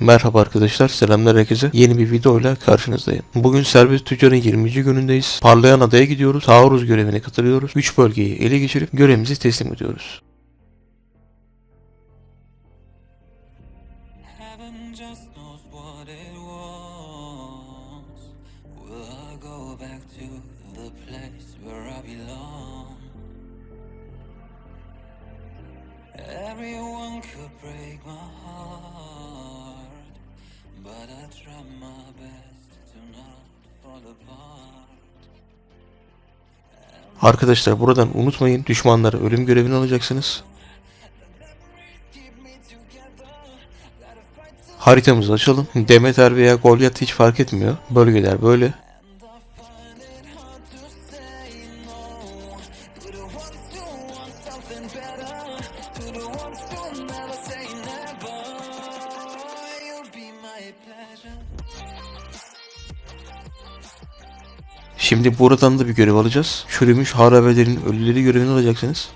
Merhaba arkadaşlar, selamlar herkese. Yeni bir videoyla karşınızdayım. Bugün Serbest Tüccar'ın 20. günündeyiz. Parlayan Adaya gidiyoruz. Taarruz görevine katılıyoruz. 3 bölgeyi ele geçirip görevimizi teslim ediyoruz. Everyone could break my heart, but I try my best to not fall apart. Arkadaşlar buradan unutmayın düşmanlara ölüm görevini alacaksınız. Haritamızı açalım. Demeter veya Goliath hiç fark etmiyor. Bölgeler böyle. Şimdi buradan da bir görev alacağız. Çürümüş harabelerin ölüleri görevini alacaksınız.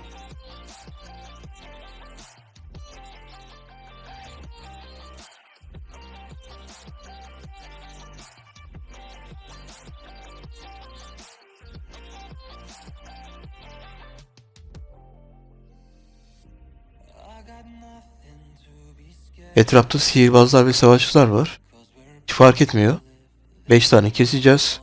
Etrafta sihirbazlar ve savaşçılar var. Hiç fark etmiyor. 5 tane keseceğiz.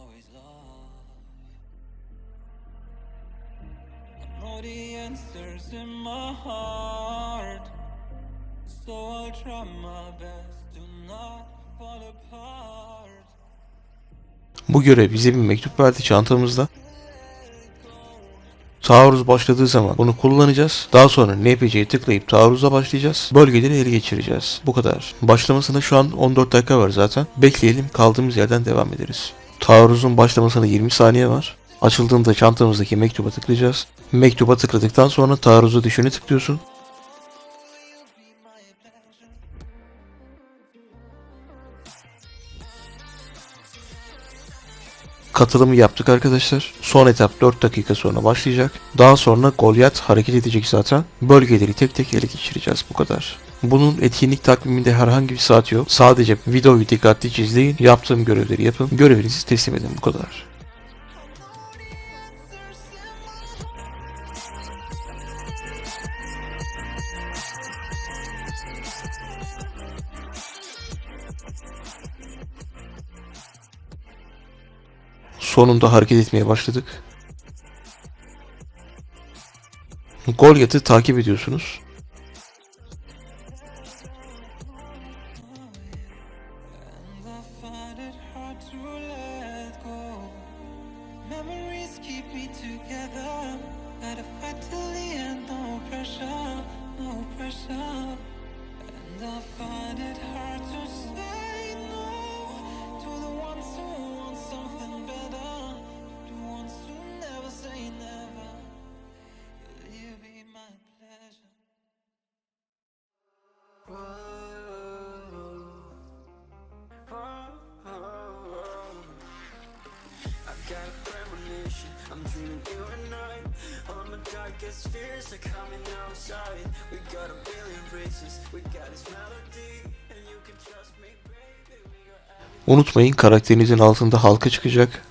Bu görev bize bir mektup verdi çantamızda. Taarruz başladığı zaman bunu kullanacağız. Daha sonra NPC'ye tıklayıp taarruza başlayacağız. Bölgeleri ele geçireceğiz. Bu kadar. Başlamasına şu an 14 dakika var zaten. Bekleyelim kaldığımız yerden devam ederiz. Taarruzun başlamasına 20 saniye var. Açıldığında çantamızdaki mektuba tıklayacağız. Mektuba tıkladıktan sonra taarruza düşeni tıklıyorsun. Katılımı yaptık arkadaşlar. Son etap 4 dakika sonra başlayacak. Daha sonra Goliath hareket edecek zaten. Bölgeleri tek tek ele geçireceğiz bu kadar. Bunun etkinlik takviminde herhangi bir saat yok. Sadece videoyu dikkatlice izleyin. Yaptığım görevleri yapın. Görevinizi teslim edin bu kadar. Sonunda hareket etmeye başladık. Goliath'ı takip ediyorsunuz. Darkest fears are coming outside. We got a billion races, we got this melody And you can trust me, baby, Unutmayın karakterinizin altında halka çıkacak.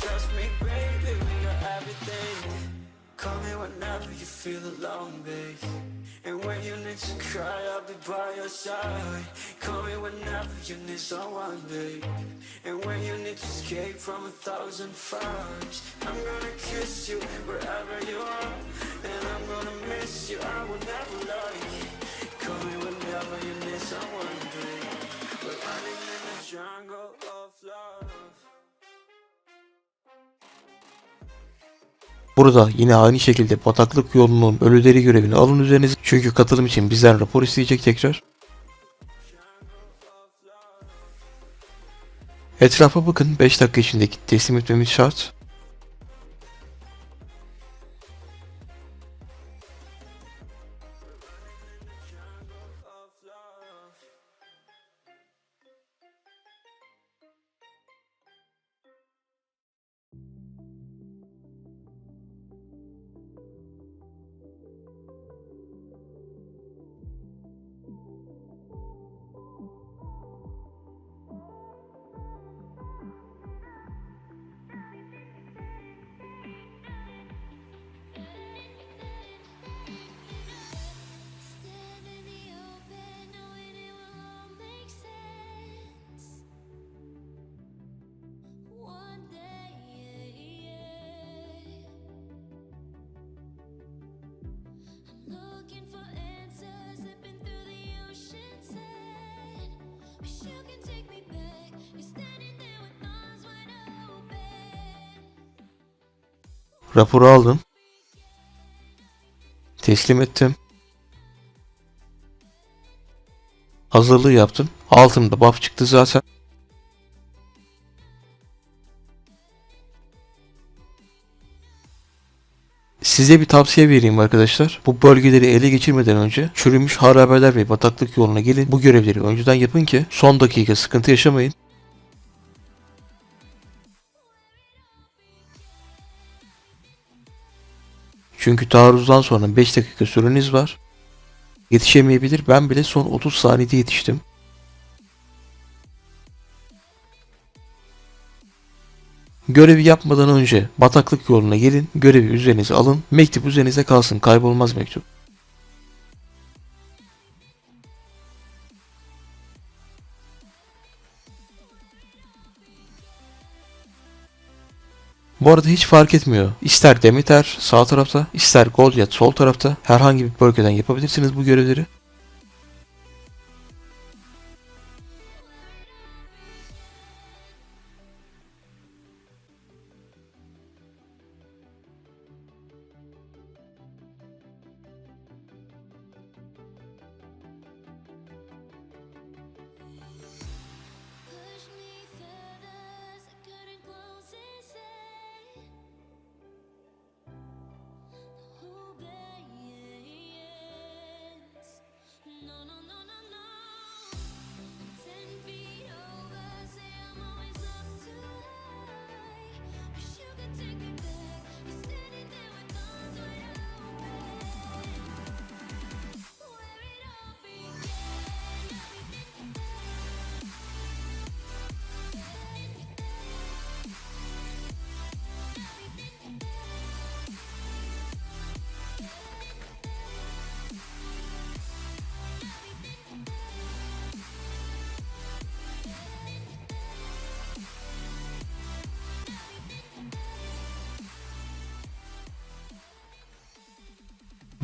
Trust me, baby. We got everything. Call me whenever you feel alone, babe. And when you need to cry, I'll be by your side. Call me whenever you need someone, babe. And when you need to escape from a thousand fires, I'm gonna kiss you wherever you are. And I'm gonna miss you, I will never lie. Call me whenever you need Burada yine aynı şekilde bataklık yolunun ölüleri görevini alın üzerinize. Çünkü katılım için bizden rapor isteyecek tekrar. Etrafa bakın 5 dakika içinde teslim etmemiz şart. Raporu aldım. Teslim ettim. Hazırlığı yaptım. Altımda buff çıktı zaten. Size bir tavsiye vereyim arkadaşlar. Bu bölgeleri ele geçirmeden önce çürümüş harabeler ve bataklık yoluna gelin. Bu görevleri önceden yapın ki son dakika sıkıntı yaşamayın. Çünkü taarruzdan sonra 5 dakika süreniz var. Yetişemeyebilir. Ben bile son 30 saniyede yetiştim. Görevi yapmadan önce bataklık yoluna gelin, görevi üzerinize alın, mektup üzerinize kalsın, kaybolmaz mektup. Bu arada hiç fark etmiyor. İster Demeter sağ tarafta, ister Goliath sol tarafta herhangi bir bölgeden yapabilirsiniz bu görevleri.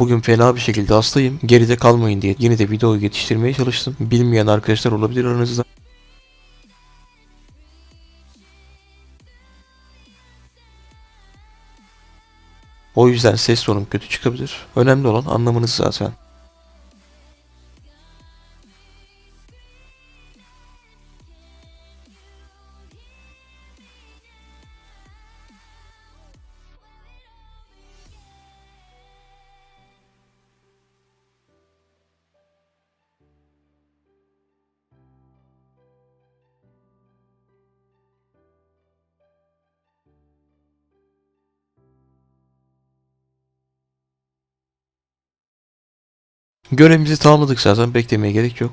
Bugün fena bir şekilde hastayım. Geride kalmayın diye yine de videoyu yetiştirmeye çalıştım. Bilmeyen arkadaşlar olabilir aranızda. O yüzden ses tonum kötü çıkabilir. Önemli olan anlamanız zaten. Görevimizi tamamladık zaten beklemeye gerek yok.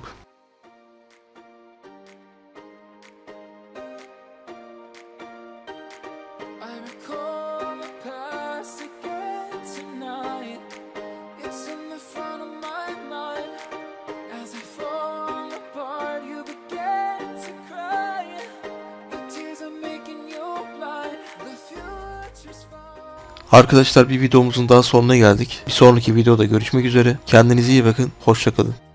Arkadaşlar bir videomuzun daha sonuna geldik. Bir sonraki videoda görüşmek üzere. Kendinize iyi bakın. Hoşçakalın.